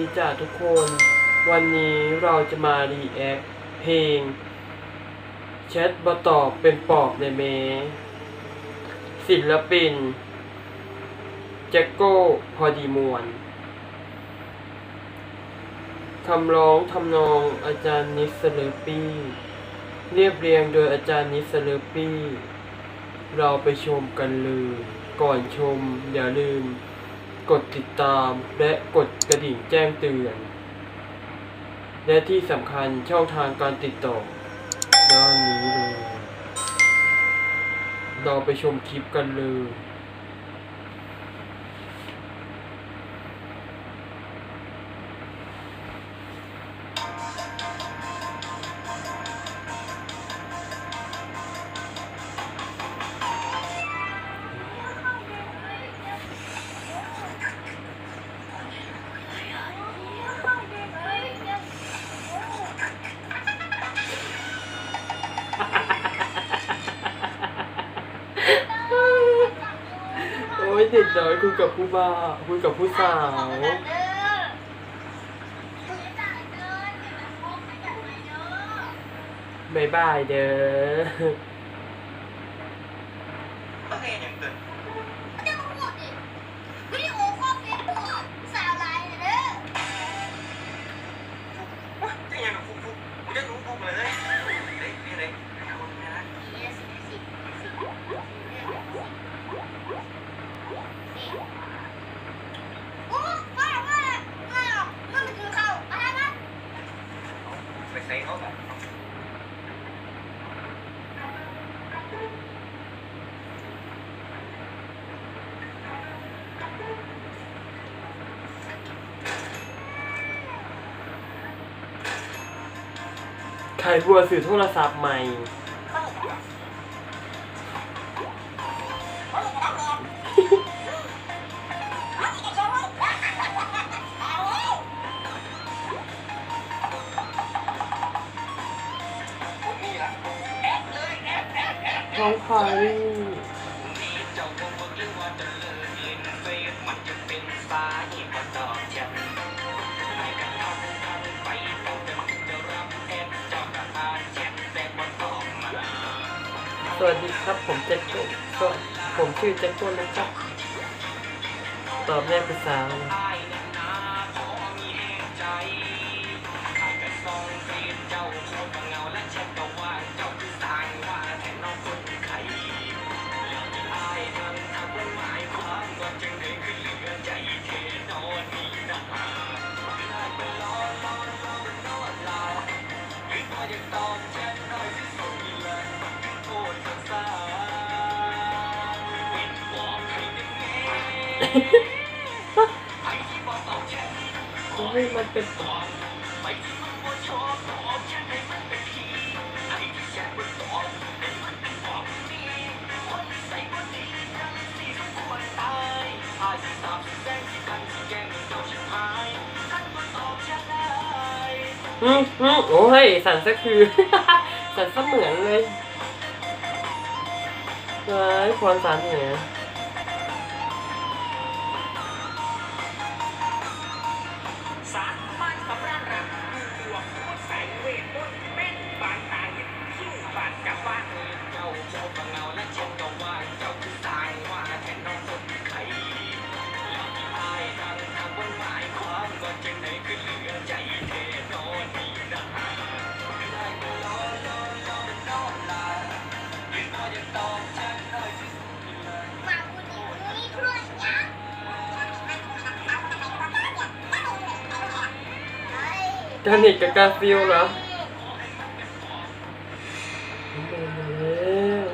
ดีจ้าทุกคน วันนี้เราจะมารีแอคเพลงแชทบตอบเป็นปอบในเมศิลปิน แจ็คโก้พอดีมวนคำร้องทำนองอาจารย์นิสเลปี้ เรียบเรียงโดยอาจารย์นิสเลปี้ เราไปชมกันเลย ก่อนชมอย่าลืม กดติดตาม และกดกระดิ่งแจ้งเตือน และที่สำคัญช่องทางการติดต่อ ด้านนี้เลย เราไปชมคลิปกันเลย ไม่เด็กน้อยคุยกับผู้บ่าวคุยกับผู้สาวบายบายเด้อ ใครบัวสื่อโทรศัพท์ใหม่ บ่ตอบมาสวัสดีครับผมแจ็คโก้ผมชื่อแจ็คโก้นะครับ ตอบแม่ภาษา ตอบแชทได้อืมอืมโอ้ย สั่นซะคือ สั่นซะเหมือนเลยเฮ้ยความสั่นเนี่ย กาเน็ตกับกาฟิลเหรอเดินมาแล้ว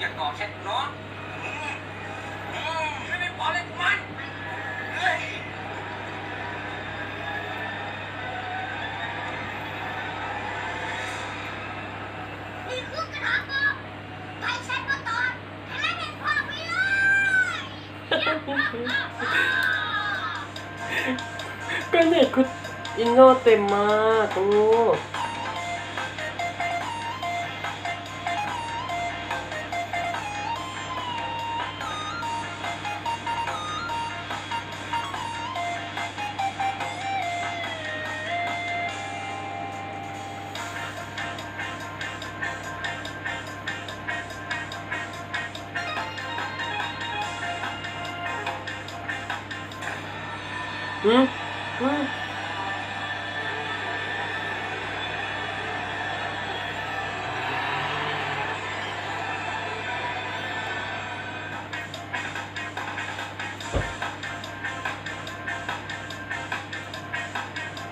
อยากตอบแชทเนาะอืมอืมไม่ไม่พอเลยมันเฮ้ย ไปใช้ประตอนให้มันเป็นพ่อไปเลย ก็เน็ตคุณอินโนเต็มมากโอืมหืม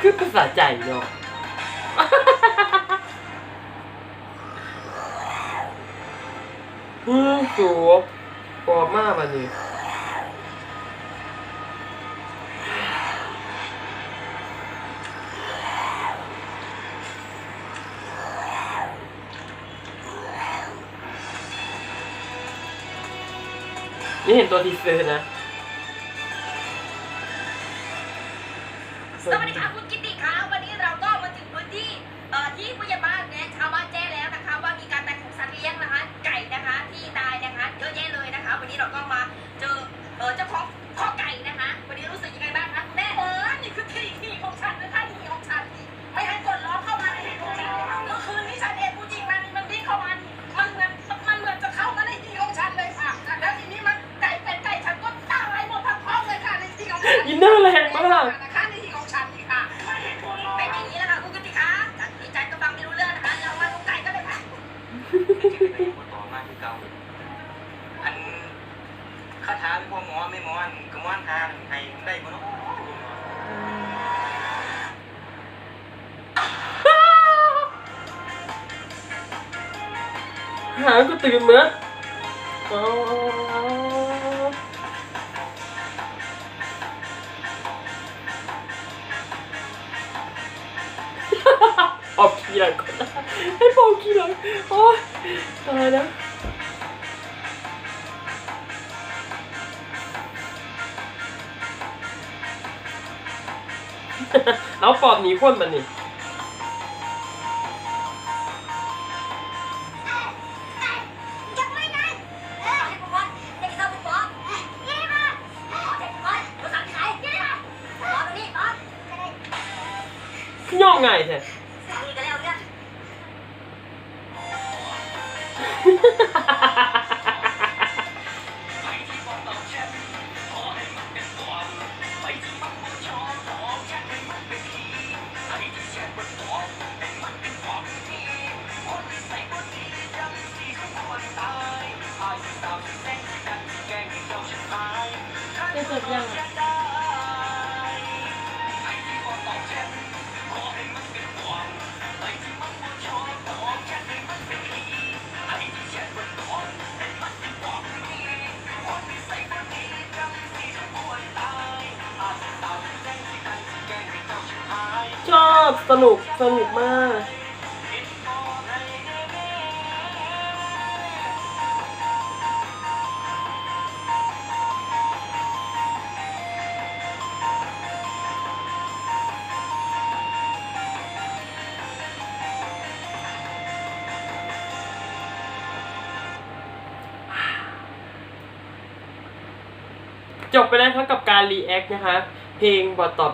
คือภาษาใจเนาะอืมสูบปอบมากวันนี้ นี่เห็นตัวทีเซอร์นะ หางก็ตื่นเหมือนออเอาขี้หลังก่อนให้เป่าขี้หลังโอ้ยตายแล้วเอาปอบหนีคนมันนี่ ไงแท้ อบสนุกสนุกมาก จบไปแล้วครับกับการรีแอคนะคะ เพลงบอตอบ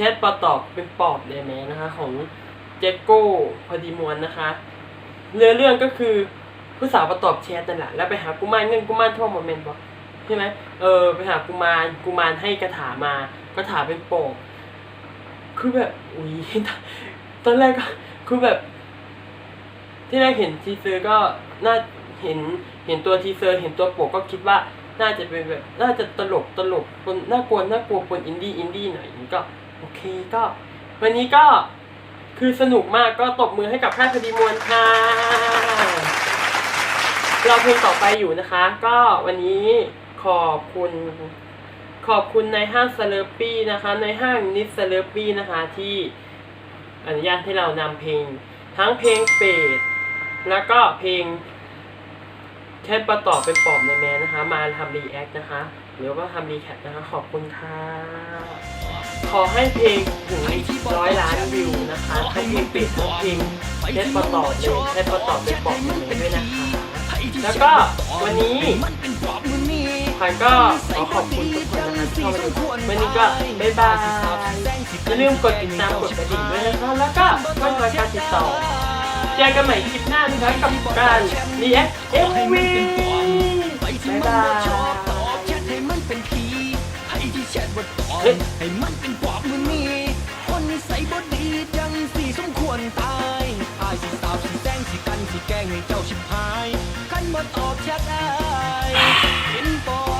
แชทบอตอบเป็นปอบเลยไหมนะคะ ของเจโก้พอดีมวนนะคะเรื่องเรื่องก็คือผู้สาวบอตอบแชทนั่นแหละแล้วไปหากุมารเงินกุมารทองโมเมนต์บอกใช่ไหมเออไปหากุมารกุมารให้กระถามา กระถาเป็นปอบคือแบบอุ้ยตอนแรกก็คือแบบ ที่แรกเห็นทีเซอร์ก็น่าเห็นเห็นตัวทีเซอร์ เห็นตัวปกก็คิดว่าน่าจะเป็นแบบ น่าจะตลกตลกปนน่ากลัวน่ากลัวปนอินดี้อินดี้หน่อยก็ โอเคก็ วันนี้ก็คือสนุกมากก็ตบมือให้กับค่ายคดีมวลค่ะเราเพลงต่อไปอยู่นะคะ ก็วันนี้ขอบคุณขอบคุณในห้างสเลอร์ปี้นะคะในห้างนิสสเลอร์ปี้นะคะที่อนุญาตให้เรานำเพลง ทั้งเพลงเปรตแล้วก็เพลงแค่ประตอบเป็นปอบในแมนนะคะ มาทำรีแอคนะคะ หรือว่าทำรีแคปนะคะ ขอบคุณค่ะ ขอให้เพลงถึงร้อยล้านวิวนะคะให้เพลงปิดทั้งเพลงเทประตอบเลยเทประตอเป็นปอกมือด้วยนะคะ แล้วก็วันนี้พันก็ขอขอบคุณทุกคนนะคะที่เข้ามาดูวันนี้ก็บ๊ายบายอย่าลืมกดติดตามกดกระดิ่งด้วยนะคะแล้วก็ช่องทางการติดต่อเจอกันใหม่คลิปหน้านะคะกับการรีแอคเอ็มวีบ๊ายบาย ไอ้ที่แชทว่าตอบให้มันเป็นปอบมือนี้คนนิสัยบ่ดีจังสี่สมควรตายอายสิสาวสิแซงสิกันสิแกล้งให้เจ้าชิบหายขันบ่ตอบแชทอายเห็นปอบ